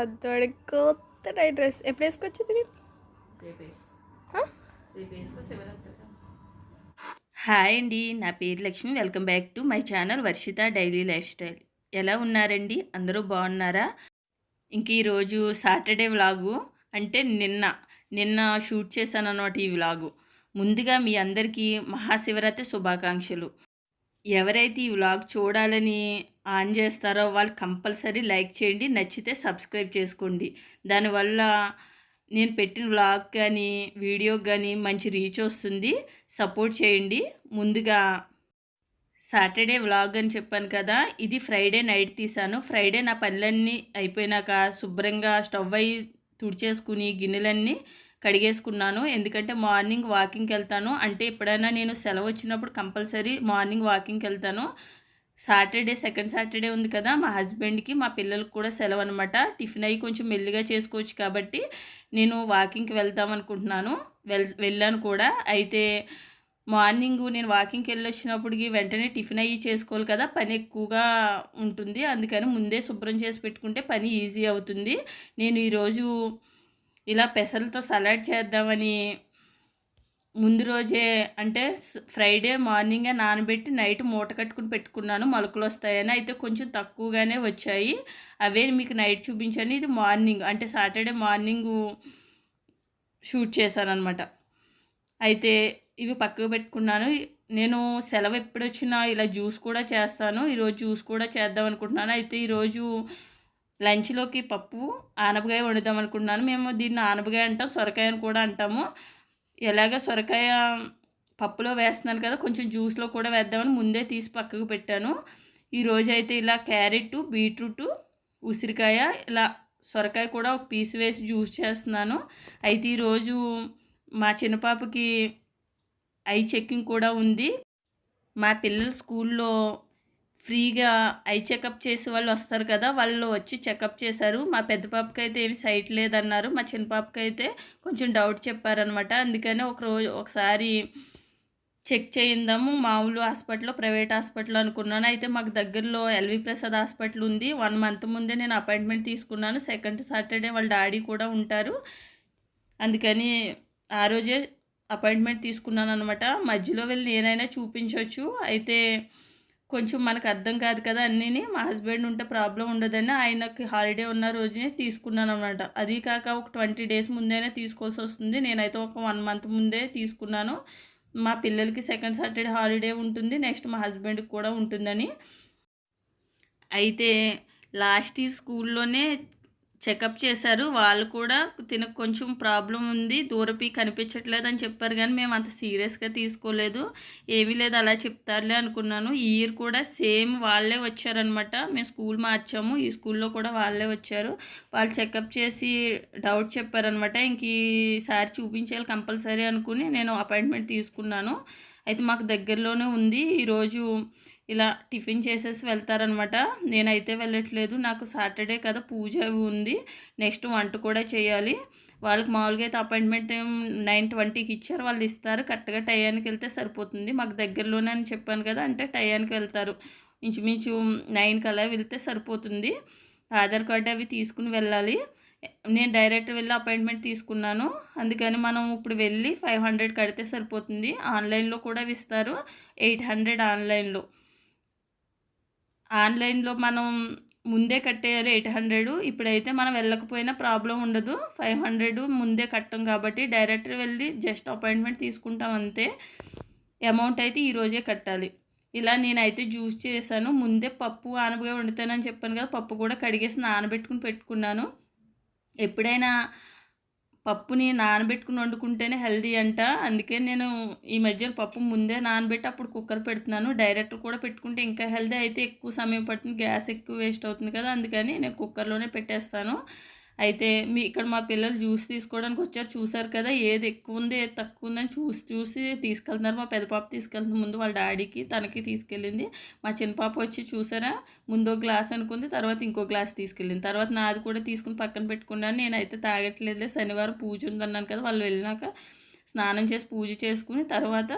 అదోడి కొత్త night dress ఎప్పుడు వేసుకొచ్చింది hi అండి నా పేరు Lakshmi. Welcome back to my channel Varshitha daily lifestyle ఎలా ఉన్నారండి? అందరూ బాగున్నారా? ఇంక ఈరోజు సాటర్డే వ్లాగు అంటే నిన్న నిన్న షూట్ చేశాను అన్నమాట ఈ వ్లాగు ముందుగా మీ అందరికీ మహాశివరాత్రి శుభాకాంక్షలు. ఎవరైతే ఈ వ్లాగ్ చూడాలని ఆన్ చేస్తారో వాళ్ళు కంపల్సరీ లైక్ చేయండి నచ్చితే సబ్స్క్రైబ్ చేసుకోండి. దానివల్ల నేను పెట్టిన వ్లాగ్ కానీ వీడియో కానీ మంచి రీచ్ వస్తుంది. సపోర్ట్ చేయండి. ముందుగా సాటర్డే వ్లాగ్ అని చెప్పాను కదా ఇది ఫ్రైడే నైట్ తీసాను. ఫ్రైడే నా పనులన్నీ అయిపోయినాక శుభ్రంగా స్టవ్ అయి తుడిచేసుకుని గిన్నెలన్నీ కడిగేసుకున్నాను. ఎందుకంటే మార్నింగ్ వాకింగ్కి వెళ్తాను. అంటే ఎప్పుడైనా నేను సెలవు వచ్చినప్పుడు కంపల్సరీ మార్నింగ్ వాకింగ్కి వెళ్తాను. సాటర్డే సెకండ్ సాటర్డే ఉంది కదా మా హస్బెండ్కి మా పిల్లలకు కూడా సెలవు అనమాట టిఫిన్ అయ్యి కొంచెం మెల్లిగా చేసుకోవచ్చు కాబట్టి నేను వాకింగ్కి వెళ్దాం అనుకుంటున్నాను. వెల్ వెళ్ళాను కూడా. అయితే మార్నింగ్ నేను వాకింగ్కి వెళ్ళి వచ్చినప్పటికి వెంటనే టిఫిన్ అయ్యి చేసుకోవాలి కదా పని ఎక్కువగా ఉంటుంది. అందుకని ముందే శుభ్రం చేసి పెట్టుకుంటే పని ఈజీ అవుతుంది. నేను ఈరోజు ఇలా పెసలతో సలాడ్ చేద్దామని ముందు రోజే అంటే ఫ్రైడే మార్నింగే నానబెట్టి నైట్ మూట కట్టుకుని పెట్టుకున్నాను. మొలకలు వస్తాయని అయితే కొంచెం తక్కువగానే వచ్చాయి. అవే మీకు నైట్ చూపించాను. ఇది మార్నింగ్ అంటే సాటర్డే మార్నింగ్ షూట్ చేశాను అనమాట అయితే ఇవి పక్కకు పెట్టుకున్నాను. నేను సెలవు ఎప్పుడు వచ్చినా ఇలా జ్యూస్ కూడా చేస్తాను. ఈరోజు జ్యూస్ కూడా చేద్దాం అనుకుంటున్నాను. అయితే ఈరోజు లంచ్లోకి పప్పు ఆనపకాయ వండుదాం అనుకుంటున్నాను. మేము దీన్ని ఆనపకాయ అంటాం సొరకాయ అని కూడా అంటాము. ఎలాగ సొరకాయ పప్పులో వేస్తున్నాను కదా కొంచెం జ్యూస్లో కూడా వేద్దామని ముందే తీసి పక్కకు పెట్టాను. ఈరోజు అయితే ఇలా క్యారెట్ బీట్రూట్ ఉసిరికాయ ఇలా సొరకాయ కూడా ఒక పీస్ వేసి జ్యూస్ చేస్తున్నాను. అయితే ఈరోజు మా చిన్నపాపకి ఐ చెక్కింగ్ కూడా ఉంది. మా పిల్లలు స్కూల్లో ఫ్రీగా ఐ చెకప్ చేసే వాళ్ళు వస్తారు కదా వాళ్ళు వచ్చి చెకప్ చేశారు. మా పెద్ద పాపకి అయితే ఏమి సైట్ లేదన్నారు. మా చిన్న పాపకి అయితే కొంచెం డౌట్ చెప్పారనమాట అందుకని ఒక రోజు ఒకసారి చెక్ చేయిందాము. మామూలు హాస్పిటల్లో ప్రైవేట్ హాస్పిటల్ అనుకున్నాను. అయితే మాకు దగ్గరలో ఎల్వి ప్రసాద్ హాస్పిటల్ ఉంది. వన్ మంత్ ముందే నేను అపాయింట్మెంట్ తీసుకున్నాను. సెకండ్ సాటర్డే వాళ్ళ డాడీ కూడా ఉంటారు. అందుకని ఆ రోజే అపాయింట్మెంట్ తీసుకున్నాను అనమాట మధ్యలో వెళ్ళి నేనైనా చూపించవచ్చు అయితే కొంచెం మనకు అర్థం కాదు కదా అన్నీ మా హస్బెండ్ ఉంటే ప్రాబ్లం ఉండదని ఆయనకి హాలిడే ఉన్న రోజునే తీసుకున్నాను అనమాట అది కాక ఒక ట్వంటీ డేస్ ముందేనే తీసుకోవాల్సి వస్తుంది. నేనైతే ఒక వన్ మంత్ ముందే తీసుకున్నాను. మా పిల్లలకి సెకండ్ సాటర్డే హాలిడే ఉంటుంది. నెక్స్ట్ మా హస్బెండ్కి కూడా ఉంటుందని. అయితే లాస్ట్ ఇయర్ స్కూల్లోనే చెకప్ చేశారు. వాళ్ళు కూడా తినకు కొంచెం ప్రాబ్లం ఉంది. దూరపి కనిపించట్లేదు అని చెప్పారు కానీ మేము అంత సీరియస్గా తీసుకోలేదు. ఏమీ లేదు అలా చెప్తారులే అనుకున్నాను. ఈ ఇయర్ కూడా సేమ్ వాళ్ళే వచ్చారనమాట. మేము స్కూల్ మార్చాము. ఈ స్కూల్లో కూడా వాళ్ళే వచ్చారు. వాళ్ళు చెకప్ చేసి డౌట్ చెప్పారనమాట. ఇంక ఈసారి చూపించాలి కంపల్సరీ అనుకుని నేను అపాయింట్మెంట్ తీసుకున్నాను. అయితే మాకు దగ్గరలోనే ఉంది. ఈరోజు ఇలా టిఫిన్ చేసేసి వెళ్తారనమాట. నేనైతే వెళ్ళట్లేదు. నాకు సాటర్డే కదా పూజ అవి ఉంది. నెక్స్ట్ వంట కూడా చేయాలి. వాళ్ళకి మామూలుగా అయితే అపాయింట్మెంట్ నైన్ ట్వంటీకి ఇచ్చారు. వాళ్ళు ఇస్తారు. కరెక్ట్గా టయానికి వెళ్తే సరిపోతుంది. మాకు దగ్గరలోనే అని చెప్పాను కదా అంటే టయానికి వెళ్తారు. ఇంచుమించు నైన్కి అలా వెళ్తే సరిపోతుంది. ఆధార్ కార్డు అవి తీసుకుని వెళ్ళాలి. నేను డైరెక్ట్ వెళ్ళి అపాయింట్మెంట్ తీసుకున్నాను. అందుకని మనం ఇప్పుడు వెళ్ళి ఫైవ్ హండ్రెడ్ కడితే సరిపోతుంది. ఆన్లైన్లో కూడా ఇస్తారు. ఎయిట్ హండ్రెడ్ ఆన్లైన్లో. ఆన్లైన్లో మనం ముందే కట్టేయాలి ఎయిట్ హండ్రెడ్ ఇప్పుడైతే మనం వెళ్ళకపోయినా ప్రాబ్లం ఉండదు. ఫైవ్ హండ్రెడ్ ముందే కట్టం కాబట్టి డైరెక్ట్ వెళ్ళి జస్ట్ అపాయింట్మెంట్ తీసుకుంటాం అంతే. అమౌంట్ అయితే ఈరోజే కట్టాలి. ఇలా నేనైతే జ్యూస్ చేశాను. ముందే పప్పు ఆనబగా వండుతానని చెప్పాను కదా పప్పు కూడా కడిగేసి నానబెట్టుకుని పెట్టుకున్నాను. ఎప్పుడైనా పప్పుని నానబెట్టుకుని వండుకుంటేనే హెల్దీ అంట. అందుకే నేను ఈ మధ్య పప్పు ముందే నానబెట్టి అప్పుడు కుక్కర్ పెడుతున్నాను. డైరెక్ట్ కూడా పెట్టుకుంటే ఇంకా హెల్దీ అయితే ఎక్కువ సమయం పడుతుంది గ్యాస్ ఎక్కువ వేస్ట్ అవుతుంది కదా. అందుకని నేను కుక్కర్లోనే పెట్టేస్తాను. అయితే మీ ఇక్కడ మా పిల్లలు జ్యూస్ తీసుకోవడానికి వచ్చారు. చూసారు కదా ఏది ఎక్కువ ఉంది ఏది తక్కువ ఉందని చూసి చూసి తీసుకెళ్తున్నారు. మా పెద్ద పాప తీసుకెళ్తున్న ముందు వాళ్ళ డాడీకి తనకి తీసుకెళ్ళింది. మా చిన్న పాప వచ్చి చూసారా ముందు ఒక గ్లాస్ అనుకుంది తర్వాత ఇంకో గ్లాస్ తీసుకెళ్ళింది. తర్వాత నాది కూడా తీసుకుని పక్కన పెట్టుకున్నాను. నేనైతే తాగట్లేదులే. శనివారం పూజ ఉందన్నాను కదా వాళ్ళు వెళ్ళినాక స్నానం చేసి పూజ చేసుకుని తర్వాత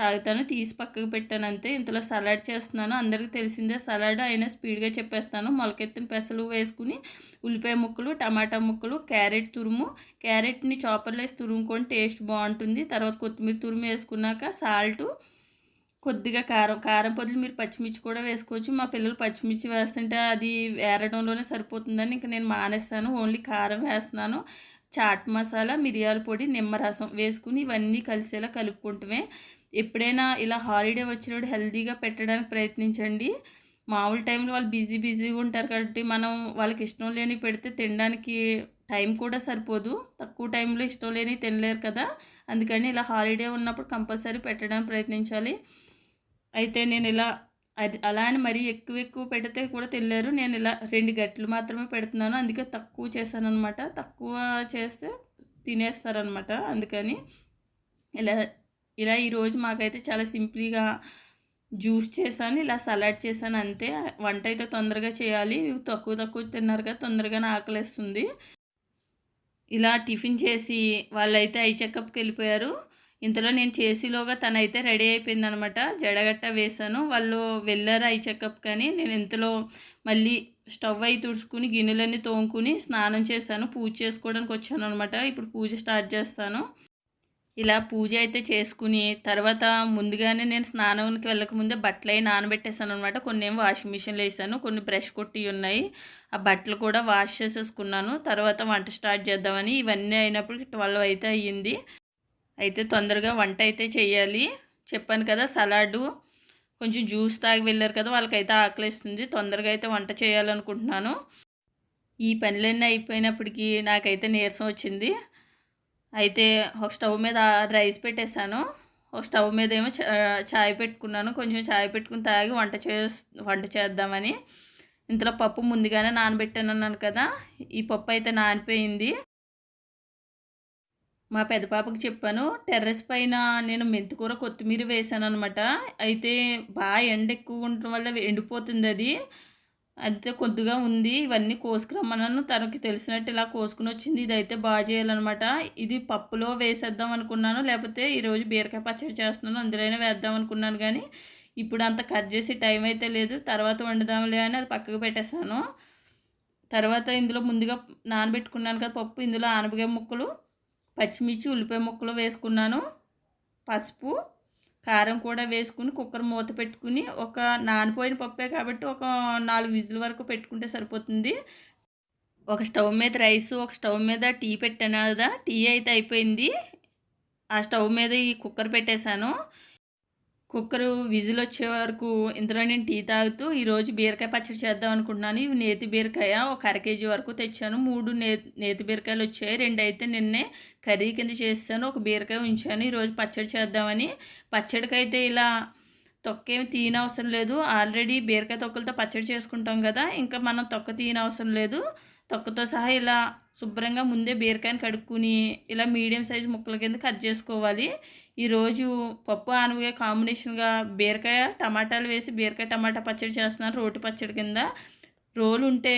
తాగుతాను తీసి పక్కకు పెట్టాను అంతే. ఇంతలో సలాడ్ చేస్తున్నాను. అందరికీ తెలిసిందే సలాడ్ అయినా స్పీడ్గా చెప్పేస్తాను. మొలకెత్తిన పెసలు వేసుకుని ఉల్లిపాయ ముక్కలు టమాటా ముక్కలు క్యారెట్ తురుము. క్యారెట్ని చాపర్లో వేసి తురుముకొని టేస్ట్ బాగుంటుంది. తర్వాత కొత్తిమీర తురుము వేసుకున్నాక సాల్టు కొద్దిగా కారం. కారం పొద్దులు మీరు పచ్చిమిర్చి కూడా వేసుకోవచ్చు. మా పిల్లలు పచ్చిమిర్చి వేస్తుంటే అది వేరడంలోనే సరిపోతుందని ఇంకా నేను మానేస్తాను. ఓన్లీ కారం వేస్తున్నాను. చాట్ మసాలా మిరియాల పొడి నిమ్మరసం వేసుకుని ఇవన్నీ కలిసేలా కలుపుకుంటమే. ఎప్పుడైనా ఇలా హాలిడే వచ్చినప్పుడు హెల్తీగా పెట్టడానికి ప్రయత్నించండి. మామూలు టైంలో వాళ్ళు బిజీ బిజీగా ఉంటారు కాబట్టి మనం వాళ్ళకి ఇష్టం లేని పెడితే తినడానికి టైం కూడా సరిపోదు. తక్కువ టైంలో ఇష్టం లేని తినలేరు కదా. అందుకని ఇలా హాలిడే ఉన్నప్పుడు కంపల్సరీ పెట్టడానికి ప్రయత్నించాలి. అయితే నేను ఇలా అది అలా అని మరీ ఎక్కువ ఎక్కువ పెడితే కూడా తినలేరు. నేను ఇలా రెండు గట్లు మాత్రమే పెడుతున్నాను. అందుకే తక్కువ చేశాను అనమాట తక్కువ చేస్తే తినేస్తారనమాట అందుకని ఇలా ఇలా ఈరోజు మాకైతే చాలా సింపుల్గా జ్యూస్ చేశాను ఇలా సలాడ్ చేశాను అంతే. వంట అయితే తొందరగా చేయాలి. తక్కువ తక్కువ తిన్నారు కదా తొందరగానే ఆకలిస్తుంది. ఇలా టిఫిన్ చేసి వాళ్ళైతే ఐ చెకప్కి వెళ్ళిపోయారు. ఇంతలో నేను చేసేలోగా తనైతే రెడీ అయిపోయిందనమాట. జడగట్ట వేశాను. వాళ్ళు వెళ్ళారు ఐ చెకప్ కానీ నేను ఇంతలో మళ్ళీ స్టవ్ అయి తుడుచుకుని గిన్నెలన్నీ తోముకుని స్నానం చేశాను. పూజ చేసుకోవడానికి వచ్చాను అనమాట ఇప్పుడు పూజ స్టార్ట్ చేస్తాను. ఇలా పూజ అయితే చేసుకుని తర్వాత ముందుగానే నేను స్నానానికి వెళ్ళకముందే బట్టలు అవి నానబెట్టేసాను అనమాట కొన్ని ఏమో వాషింగ్ మిషన్లో వేసాను కొన్ని బ్రష్ కొట్టి ఉన్నాయి. ఆ బట్టలు కూడా వాష్ చేసేసుకున్నాను. తర్వాత వంట స్టార్ట్ చేద్దామని ఇవన్నీ అయినప్పటికి ట్వెల్వ్ అయితే అయ్యింది. అయితే తొందరగా వంట అయితే చేయాలి. చెప్పాను కదా సలాడు కొంచెం జ్యూస్ తాగి వెళ్ళారు కదా వాళ్ళకైతే ఆకలిస్తుంది. తొందరగా అయితే వంట చేయాలనుకుంటున్నాను. ఈ పనులన్నీ అయిపోయినప్పటికీ నాకైతే నీరసం వచ్చింది. అయితే ఒక స్టవ్ మీద రైస్ పెట్టేశాను. ఒక స్టవ్ మీద ఏమో చాయ్ పెట్టుకున్నాను. కొంచెం చాయ్ పెట్టుకుని తాగి వంట చే వంట చేద్దామని. ఇంతలో పప్పు ముందుగానే నానబెట్టాను అన్నాను కదా. ఈ పప్పు అయితే నానిపోయింది. మా పెద్ద పాపకి చెప్పాను టెర్రస్ పైన నేను మెంతికూర కొత్తిమీర వేసాను అనమాట అయితే బాగా ఎండ ఎక్కువ ఉండటం వల్ల ఎండిపోతుంది అది. అయితే కొద్దిగా ఉంది. ఇవన్నీ కోసుకురమ్మన్నాను. తనకి తెలిసినట్టు ఇలా కోసుకుని వచ్చింది. ఇది అయితే బాగా చేయాలన్నమాట. ఇది పప్పులో వేసేద్దాం అనుకున్నాను. లేకపోతే ఈరోజు బీరకాయ పచ్చడి చేస్తున్నాను. అందులోనే వేద్దాం అనుకున్నాను కానీ ఇప్పుడు అంత కట్ చేసి టైం అయితే లేదు. తర్వాత వండుదాంలే అని అది పక్కకు పెట్టేశాను. తర్వాత ఇందులో ముందుగా నానబెట్టుకున్నాను కదా పప్పు. ఇందులో ఆనపకాయ ముక్కలు పచ్చిమిర్చి ఉల్లిపాయ ముక్కలు వేసుకున్నాను. పసుపు కారం కూడా వేసుకుని కుక్కర్ మూత పెట్టుకుని ఒక నానిపోయిన పప్పే కాబట్టి ఒక నాలుగు విజిల్ వరకు పెట్టుకుంటే సరిపోతుంది. ఒక స్టవ్ మీద రైస్ ఒక స్టవ్ మీద టీ పెట్టాను కదా టీ అయితే అయిపోయింది. ఆ స్టవ్ మీద ఈ కుక్కర్ పెట్టేశాను. కుక్కర్ విజిల్ వచ్చే వరకు ఇందులో నేను టీ తాగుతూ ఈరోజు బీరకాయ పచ్చడి చేద్దాం అనుకుంటున్నాను. ఇవి నేతి బీరకాయ ఒక అర కేజీ వరకు తెచ్చాను. మూడు నే నేతి బీరకాయలు వచ్చాయి. రెండు అయితే నిన్నే కర్రీ కింద చేస్తాను. ఒక బీరకాయ ఉంచాను. ఈరోజు పచ్చడి చేద్దామని. పచ్చడికైతే ఇలా తొక్కేమి తీయనవసరం లేదు. ఆల్రెడీ బీరకాయ తొక్కలతో పచ్చడి చేసుకుంటాం కదా. ఇంకా మనం తొక్క తీయనవసరం లేదు. తొక్కతో సహా ఇలా శుభ్రంగా ముందే బీరకాయని కడుక్కుని ఇలా మీడియం సైజు ముక్కల కింద కట్ చేసుకోవాలి. ఈరోజు పప్పు ఆనపకాయ కాంబినేషన్గా బీరకాయ టమాటాలు వేసి బీరకాయ టమాటా పచ్చడి చేస్తున్నారు రోటి పచ్చడి కింద. రోలు ఉంటే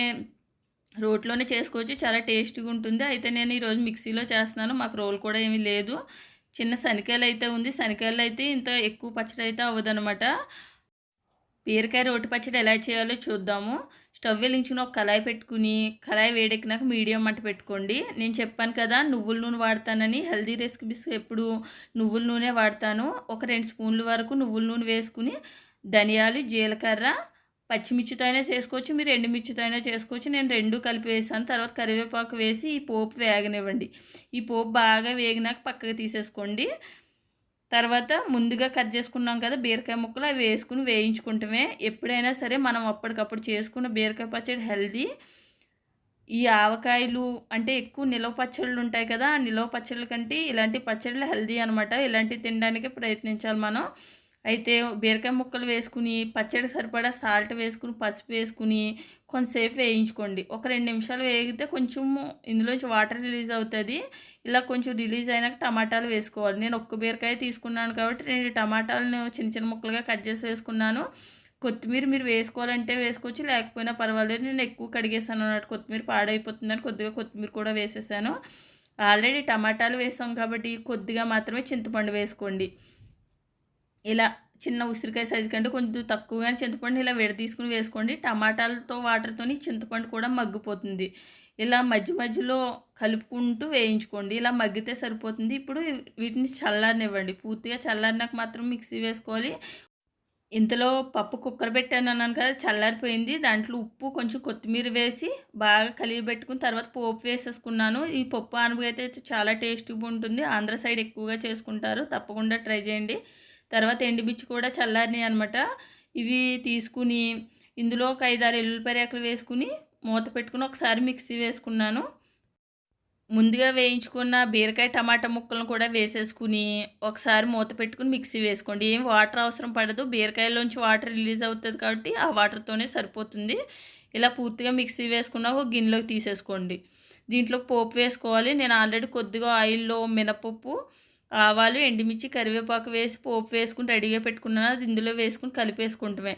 రోట్లోనే చేసుకోవచ్చు చాలా టేస్ట్గా ఉంటుంది. అయితే నేను ఈరోజు మిక్సీలో చేస్తున్నాను మాకు రోల్ కూడా ఏమీ లేదు. చిన్న శనికాయలు అయితే ఉంది శనికాయలు అయితే ఇంత ఎక్కువ పచ్చడి అయితే అవ్వదనమాట బీరకాయ రోటి పచ్చడి ఎలా చేయాలో చూద్దాము. స్టవ్ వెలిగించుకుని ఒక కళాయి పెట్టుకుని కళాయి వేడెక్కినాక మీడియం మంట పెట్టుకోండి. నేను చెప్పాను కదా నువ్వుల నూనె వాడతానని. హెల్దీ రెసిపీస్ ఎప్పుడు నువ్వుల నూనె వాడతాను. ఒక రెండు స్పూన్ల వరకు నువ్వుల నూనె వేసుకుని ధనియాలు జీలకర్ర పచ్చిమిర్చితో అయినా చేసుకోవచ్చు. మీరు ఎండుమిర్చితో అయినా చేసుకోవచ్చు. నేను రెండు కలిపి వేసాను. తర్వాత కరివేపాకు వేసి ఈ పోపు వేగనివ్వండి. ఈ పోపు బాగా వేగినాక పక్కకు తీసేసుకోండి. తర్వాత ముందుగా కట్ చేసుకున్నాం కదా బీరకాయ ముక్కలు అవి వేసుకుని వేయించుకుంటామే. ఎప్పుడైనా సరే మనం అప్పటికప్పుడు చేసుకున్న బీరకాయ పచ్చడి హెల్దీ. ఈ ఆవకాయలు అంటే ఎక్కువ నిలవ పచ్చళ్ళు ఉంటాయి కదా ఆ నిలవ పచ్చళ్ళ కంటే ఇలాంటి పచ్చళ్ళు హెల్దీ అనమాట ఇలాంటివి తినడానికి ప్రయత్నించాలి మనం. అయితే బీరకాయ ముక్కలు వేసుకుని పచ్చడి సరిపడా సాల్ట్ వేసుకుని పసుపు వేసుకుని కొంతసేపు వేయించుకోండి. ఒక రెండు నిమిషాలు వేగితే కొంచెం ఇందులోంచి వాటర్ రిలీజ్ అవుతుంది. ఇలా కొంచెం రిలీజ్ అయినాక టమాటాలు వేసుకోవాలి. నేను ఒక్క బీరకాయ తీసుకున్నాను కాబట్టి రెండు టమాటాలను చిన్న చిన్న ముక్కలుగా కట్ చేసి వేసుకున్నాను. కొత్తిమీర మీరు వేసుకోవాలంటే వేసుకోవచ్చు లేకపోయినా పర్వాలేదు. నేను ఎక్కువ కడిగేసాను అన్నట్టు కొత్తిమీర పాడైపోతుందని కొద్దిగా కొత్తిమీర కూడా వేసేసాను. ఆల్రెడీ టమాటాలు వేసాం కాబట్టి కొద్దిగా మాత్రమే చింతపండు వేసుకోండి. ఇలా చిన్న ఉసిరికాయ సైజు కంటే కొంచెం తక్కువగా చింతపండు ఇలా విడదీసుకుని వేసుకోండి. టమాటాలతో వాటర్తోని చింతపండు కూడా మగ్గిపోతుంది. ఇలా మధ్య మధ్యలో కలుపుకుంటూ వేయించుకోండి. ఇలా మగ్గితే సరిపోతుంది. ఇప్పుడు వీటిని చల్లారనివ్వండి. పూర్తిగా చల్లారినాక మాత్రం మిక్సీ వేసుకోవాలి. ఇంతలో పప్పు కుక్కర్ పెట్టాను అన్నాను కదా చల్లారిపోయింది. దాంట్లో ఉప్పు కొంచెం కొత్తిమీర వేసి బాగా కలిగి పెట్టుకుని తర్వాత పోపు వేసేసుకున్నాను. ఈ పప్పు అనుభవం అయితే చాలా టేస్టీగా ఉంటుంది. ఆంధ్ర సైడ్ ఎక్కువగా చేసుకుంటారు. తప్పకుండా ట్రై చేయండి. తర్వాత ఎండుమిర్చి కూడా చల్లారినాయి అనమాట ఇవి తీసుకుని ఇందులో ఒక ఐదారు ఎల్లుల్లిపాయ రేకులు వేసుకుని మూత పెట్టుకుని ఒకసారి మిక్సీ వేసుకున్నాను. ముందుగా వేయించుకున్న బీరకాయ టమాటా ముక్కలను కూడా వేసేసుకుని ఒకసారి మూత పెట్టుకుని మిక్సీ వేసుకోండి. ఏం వాటర్ అవసరం పడదు. బీరకాయలోంచి వాటర్ రిలీజ్ అవుతుంది కాబట్టి ఆ వాటర్తోనే సరిపోతుంది. ఇలా పూర్తిగా మిక్సీ వేసుకున్న ఒక గిన్నెలోకి తీసేసుకోండి. దీంట్లో పోపు వేసుకోవాలి. నేను ఆల్రెడీ కొద్దిగా ఆయిల్లో మినపప్పు ఆవాలు ఎండుమిర్చి కరివేపాకు వేసి పోపు వేసుకుని రెడీగా పెట్టుకున్నాను. అది ఇందులో వేసుకుని కలిపేసుకుంటామే.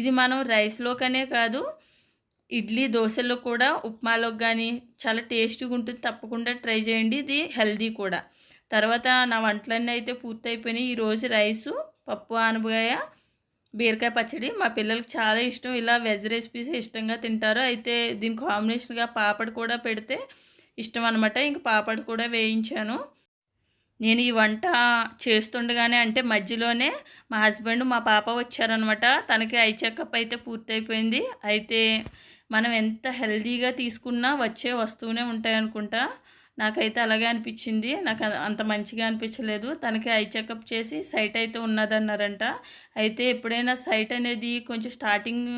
ఇది మనం రైస్లోకనే కాదు ఇడ్లీ దోశల్లో కూడా ఉప్మాలోకి కానీ చాలా టేస్టీగా ఉంటుంది. తప్పకుండా ట్రై చేయండి. ఇది హెల్దీ కూడా. తర్వాత నా వంటలన్నీ అయితే పూర్తయిపోయినాయి. ఈరోజు రైసు పప్పు ఆనపకాయ బీరకాయ పచ్చడి. మా పిల్లలకి చాలా ఇష్టం. ఇలా వెజ్ రెసిపీస్ ఇష్టంగా తింటారు. అయితే దీని కాంబినేషన్గా పాపడ్ కూడా పెడితే ఇష్టం అనమాట ఇంక పాపడ్ కూడా వేయించాను. నేను ఈ వంట చేస్తుండగానే అంటే మధ్యలోనే మా హస్బెండ్ మా పాప వచ్చారనమాట తనకి ఐ చెకప్ అయితే పూర్తయిపోయింది. అయితే మనం ఎంత హెల్దీగా తీసుకున్నా వచ్చే వస్తువునే ఉంటాయి అనుకుంటా నాకైతే అలాగే అనిపించింది. నాకు అంత మంచిగా అనిపించలేదు. తనకి ఐ చెకప్ చేసి సైట్ అయితే ఉన్నదన్నారంట. అయితే ఎప్పుడైనా సైట్ అనేది కొంచెం స్టార్టింగ్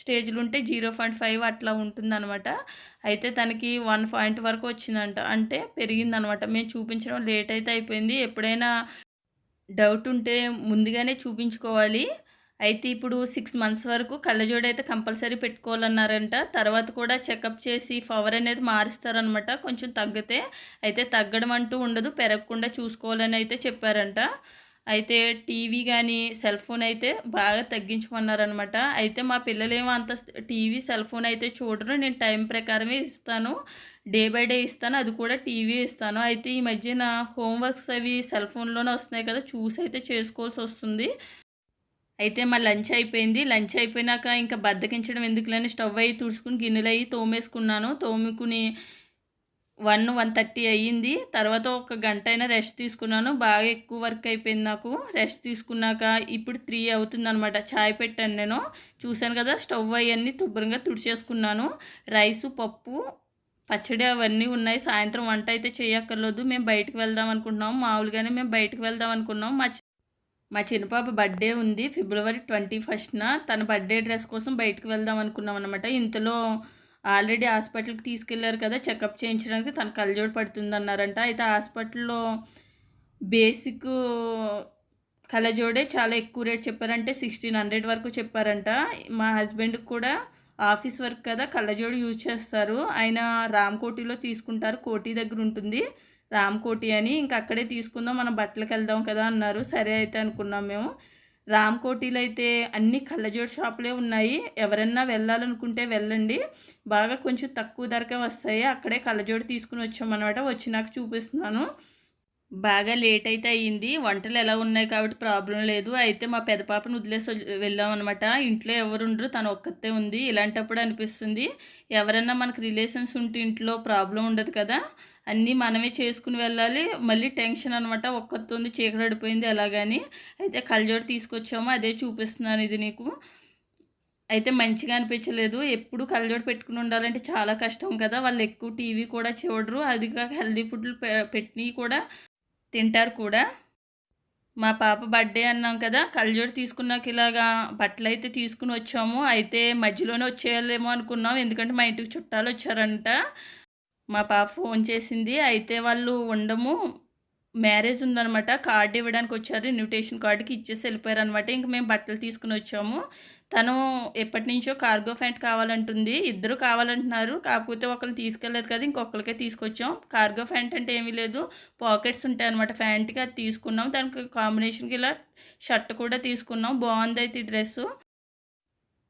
స్టేజ్లు ఉంటే జీరో పాయింట్ ఫైవ్ అట్లా ఉంటుందన్నమాట. అయితే తనకి వన్ పాయింట్ వరకు వచ్చిందంట. అంటే పెరిగిందనమాట మేము చూపించడం లేట్ అయితే అయిపోయింది. ఎప్పుడైనా డౌట్ ఉంటే ముందుగానే చూపించుకోవాలి. అయితే ఇప్పుడు సిక్స్ మంత్స్ వరకు కళ్ళజోడు అయితే కంపల్సరీ పెట్టుకోవాలన్నారంట. తర్వాత కూడా చెకప్ చేసి పవర్ అనేది మారుస్తారనమాట కొంచెం తగ్గితే అయితే తగ్గడం అంటూ ఉండదు. పెరగకుండా చూసుకోవాలని అయితే చెప్పారంట. అయితే టీవీ కానీ సెల్ ఫోన్ అయితే బాగా తగ్గించమన్నారనమాట అయితే మా పిల్లలేమో అంత టీవీ సెల్ ఫోన్ అయితే చూడరు. నేను టైం ప్రకారమే ఇస్తాను. డే బై డే ఇస్తాను. అది కూడా టీవీ ఇస్తాను. అయితే ఈ మధ్యన హోంవర్క్స్ అవి సెల్ ఫోన్లోనే వస్తున్నాయి కదా చూసి అయితే చేసుకోవాల్సి వస్తుంది. అయితే మా లంచ్ అయిపోయింది. లంచ్ అయిపోయినాక ఇంకా బద్దకించడం ఎందుకులేని స్టవ్ అయ్యి తుడుచుకుని గిన్నెలు అయ్యి తోమేసుకున్నాను. తోముకుని వన్ వన్ థర్టీ అయ్యింది. తర్వాత ఒక గంట అయినా రెస్ట్ తీసుకున్నాను. బాగా ఎక్కువ వర్క్ అయిపోయింది నాకు. రెస్ట్ తీసుకున్నాక ఇప్పుడు త్రీ అవుతుంది అనమాట ఛాయ్ పెట్టాను నేను. చూశాను కదా స్టవ్ అవన్నీ శుభ్రంగా తుడిచేసుకున్నాను. రైసు పప్పు పచ్చడి అవన్నీ ఉన్నాయి. సాయంత్రం వంట అయితే చేయక్కర్లేదు. మేము బయటకు వెళ్దాం అనుకుంటున్నాం. మామూలుగానే మేము బయటకు వెళ్దాం అనుకున్నాం. మా మా చిన్నపాప బర్త్డే ఉంది. ఫిబ్రవరి ట్వంటీ ఫస్ట్న తన బర్త్డే డ్రెస్ కోసం బయటకు వెళ్దాం అనుకున్నాం అనమాట ఇంతలో ఆల్రెడీ హాస్పిటల్కి తీసుకెళ్ళారు కదా చెకప్ చేయించడానికి తన కళ్ళజోడు పడుతుంది అన్నారంట అయితే హాస్పిటల్లో బేసిక్ కళ్ళజోడే చాలా ఎక్కువ రేట్ చెప్పారంటే సిక్స్టీన్ హండ్రెడ్ వరకు చెప్పారంట. మా హస్బెండ్కి కూడా ఆఫీస్ వర్క్ కదా కళ్ళజోడు యూజ్ చేస్తారు. ఆయన రామ్కోటిలో తీసుకుంటారు కోటి దగ్గర ఉంటుంది. రామ్కోటి అని ఇంక అక్కడే తీసుకుందాం మనం బట్టలకు వెళ్దాం కదా అన్నారు. సరే అయితే అనుకున్నాం మేము. రామ్కోటిలో అయితే అన్ని కళ్ళజోడు షాపులే ఉన్నాయి. ఎవరన్నా వెళ్ళాలనుకుంటే వెళ్ళండి. బాగా కొంచెం తక్కువ ధరకే వస్తాయి. అక్కడే కళ్ళజోడు తీసుకుని వచ్చామన్నమాట. వచ్చినాక చూపిస్తున్నాను. బాగా లేట్ అయితే అయ్యింది. వంటలు ఎలా ఉన్నాయి కాబట్టి ప్రాబ్లం లేదు. అయితే మా పెద్ద పాపను వదిలేసి వెళ్ళామన్నమాట. ఇంట్లో ఎవరు ఉండరు. తను ఒక్కతే ఉంది. ఇలాంటప్పుడు అనిపిస్తుంది. ఎవరన్నా మనకు రిలేషన్స్ ఉంటే ఇంట్లో ప్రాబ్లం ఉండదు కదా. అన్నీ మనమే చేసుకుని వెళ్ళాలి. మళ్ళీ టెన్షన్ అనమాట ఒక్కతుంది చీకడడిపోయింది ఎలాగని. అయితే కళ్ళజోడు తీసుకొచ్చాము. అదే చూపిస్తున్నాను ఇది నీకు. అయితే మంచిగా అనిపించలేదు. ఎప్పుడు కళ్ళజోడు పెట్టుకుని ఉండాలంటే చాలా కష్టం కదా. వాళ్ళు ఎక్కువ టీవీ కూడా చూడరు. అది కాక హెల్దీ ఫుడ్లు పెట్టినవి కూడా తింటారు కూడా. మా పాప బర్త్డే అన్నాం కదా. కళ్ళజోడు తీసుకున్నాక ఇలాగా బట్టలు అయితే తీసుకుని వచ్చాము. అయితే మధ్యలోనే వచ్చేయాలేమో అనుకున్నాం. ఎందుకంటే మా ఇంటికి చుట్టాలు వచ్చారంట. మా పాప ఫోన్ చేసింది. అయితే వాళ్ళు ఉండము. మ్యారేజ్ ఉందనమాట కార్డు ఇవ్వడానికి వచ్చారు. ఇన్విటేషన్ కార్డుకి ఇచ్చేసి వెళ్ళిపోయారు అనమాట ఇంక మేము బట్టలు తీసుకుని వచ్చాము. తను ఎప్పటి నుంచో కార్గో ప్యాంట్ కావాలంటుంది. ఇద్దరు కావాలంటున్నారు. కాకపోతే ఒకరు తీసుకెళ్ళలేదు కదా ఇంకొకరికే తీసుకొచ్చాం. కార్గో ప్యాంట్ అంటే ఏమీ లేదు. పాకెట్స్ ఉంటాయి అనమాట ప్యాంట్కి అది తీసుకున్నాం. దానికి కాంబినేషన్కి ఇలా షర్ట్ కూడా తీసుకున్నాం. బాగుంది అయితే ఈ డ్రెస్సు.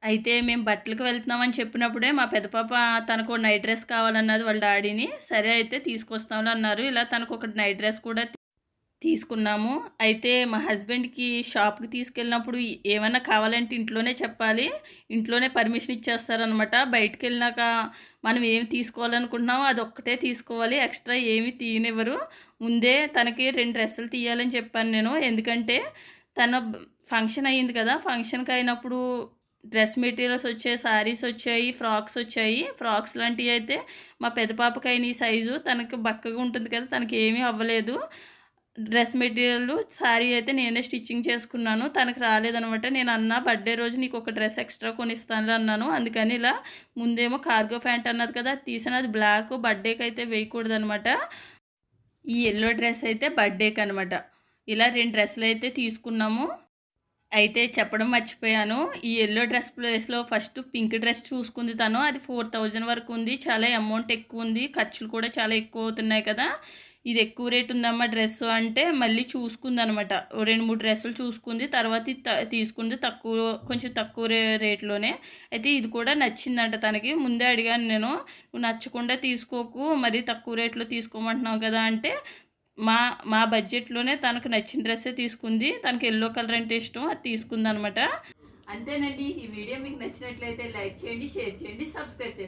అయితే మేము బట్టలకు వెళ్తున్నామని చెప్పినప్పుడే మా పెద్ద పాప తనకు నైట్ డ్రెస్ కావాలన్నది వాళ్ళ డాడీని సరే అయితే తీసుకొస్తామని అన్నారు. ఇలా తనకు ఒక నైట్ డ్రెస్ కూడా తీసుకున్నాము. అయితే మా హస్బెండ్కి షాప్కి తీసుకెళ్ళినప్పుడు ఏమైనా కావాలంటే ఇంట్లోనే చెప్పాలి. ఇంట్లోనే పర్మిషన్ ఇచ్చేస్తారనమాట బయటకు వెళ్ళినాక మనం ఏమి తీసుకోవాలనుకుంటున్నామో అది ఒక్కటే తీసుకోవాలి. ఎక్స్ట్రా ఏమి తీయనివ్వరు. ముందే తనకి రెండు డ్రెస్సులు తీయాలని చెప్పాను నేను. ఎందుకంటే తన ఫంక్షన్ అయ్యింది కదా ఫంక్షన్కి అయినప్పుడు డ్రెస్ మెటీరియల్స్ వచ్చాయి శారీస్ వచ్చాయి ఫ్రాక్స్ వచ్చాయి. ఫ్రాక్స్ లాంటివి అయితే మా పెద్ద పాపకైన ఈ సైజు తనకి బక్కగా ఉంటుంది కదా తనకి ఏమీ అవ్వలేదు. డ్రెస్ మెటీరియల్ శారీ అయితే నేనే స్టిచ్చింగ్ చేసుకున్నాను. తనకు రాలేదనమాట నేను అన్న బర్త్డే రోజు నీకు ఒక డ్రెస్ ఎక్స్ట్రా కొనిస్తాను అన్నాను. అందుకని ఇలా ముందేమో కార్గో ప్యాంట్ అన్నది కదా తీసిన అది బ్లాక్ బర్త్డేకి అయితే వేయకూడదనమాట ఈ ఎల్లో డ్రెస్ అయితే బర్త్డేకి అనమాట ఇలా రెండు డ్రెస్సులు అయితే తీసుకున్నాము. అయితే చెప్పడం మర్చిపోయాను. ఈ ఎల్లో డ్రెస్ ప్లేస్లో ఫస్ట్ పింక్ డ్రెస్ చూసుకుంది తను. అది ఫోర్ థౌజండ్ వరకు ఉంది. చాలా అమౌంట్ ఎక్కువ ఉంది. ఖర్చులు కూడా చాలా ఎక్కువ అవుతున్నాయి కదా. ఇది ఎక్కువ రేట్ ఉందమ్మా డ్రెస్ అంటే. మళ్ళీ చూసుకుంది అనమాట రెండు మూడు డ్రెస్సులు చూసుకుంది. తర్వాత తీసుకుంది తక్కువ కొంచెం తక్కువ రేట్లోనే. అయితే ఇది కూడా నచ్చిందంట తనకి. ముందే అడిగాను నేను. నచ్చకుండా తీసుకోకు. మరీ తక్కువ రేట్లో తీసుకోమంటున్నావు కదా అంటే మా మా బడ్జెట్లోనే తనకు నచ్చిన డ్రెస్సే తీసుకుంది. తనకి ఎల్లో కలర్ అంటే ఇష్టం అది తీసుకుంది అనమాట అంతేనండి. ఈ వీడియో మీకు నచ్చినట్లయితే లైక్ చేయండి షేర్ చేయండి సబ్స్క్రైబ్ చేయండి.